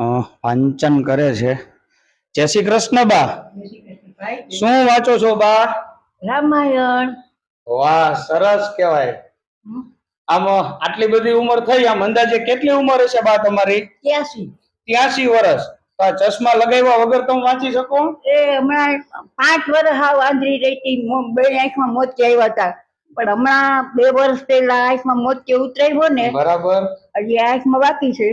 વાંચન કરે છે. જય શ્રી કૃષ્ણ બા. શું વાંચો છો બા? રામાયણ. વાહ સરસ કહેવાય. હમ, આમ આટલી બધી ઉંમર થઈ આમ અંદાજે કેટલી ઉંમર હશે બા તમારી? ત્યાંસી. ત્યાસી વર્ષ. તો આ ચશ્મા લગાવ્યા વગર તમે વાંચી શકો? એ હમણાં પાંચ વર્ષ હાવ આંધળી રહી હતી બે આંખમાં મોતી આવ્યા હતા. પણ હમણાં બે વર્ષ પહેલા આંખમાં મોતિયો ઉતરાવ્યો ને બરાબર. હજી આંખમાં બાકી છે.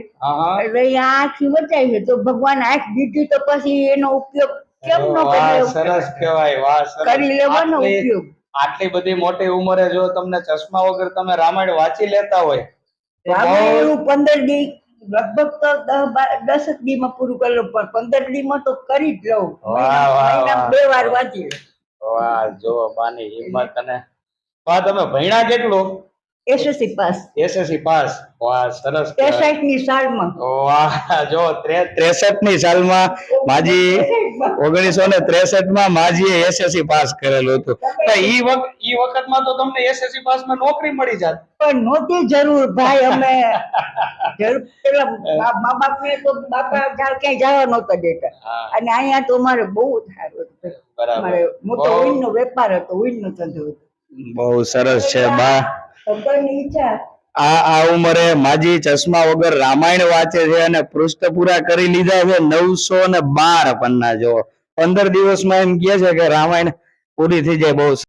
એટલે એ આંખથી બચાવી છે. તો ભગવાન આંખ દીધી તો પછી એનો ઉપયોગ કેમ નો વાહ, કરી? સરસ કહેવાય. વાહ સરસ. કરી લેવાનો ઉપયોગ. આટલી બધી મોટી ઉંમરે જો તમને ચશ્મા વગર તમે રામાયણ વાંચી લેતા હોય રામાયણ પંદર દી લગભગ તો દસ જ દી માં પૂરું કરી પણ પંદર દી માં તો કરી જ લઉં. બે વાર વાંચી વાહ જો બાની હિંમત અને વાહ તમે ભણ્યા કેટલો? SSC pass. SSC pass. વાહ સરસ કહેવાય. ત્રેસઠની સાલમાં. વાહ જો ત્રેસઠની સાલમાં માજી ઓગણીસો ને ત્રેસઠમાં માજીએ એસએસસી પાસ કરેલું હતું. તો ઈ વખત ઈ વખતમાં તો તમને એસએસસી પાસમાં નોકરી મળી જાત. પણ નોતી જરૂર ભાઈ અમે જરૂર પેલા મા મા બાપ ને તો બાપા જા- ક્યાંય જવા નહોતા દેતા. અને અહીંયા તો અમારે બહુ સારું હતું. બરાબર. મોટો બહુ- નો વેપાર હતો ઊન નો ધંધો હતો. બહુ સરસ છે બા. આ આ ઉંમરે માજી ચશ્મા વગર રામાયણ વાંચે છે અને પૃષ્ઠ પૂરા કરી લીધા છે નવસો ને બાર પન્ના જો. પંદર દિવસમાં એમ કે છે કે રામાયણ પૂરી થઈ જાય બહુ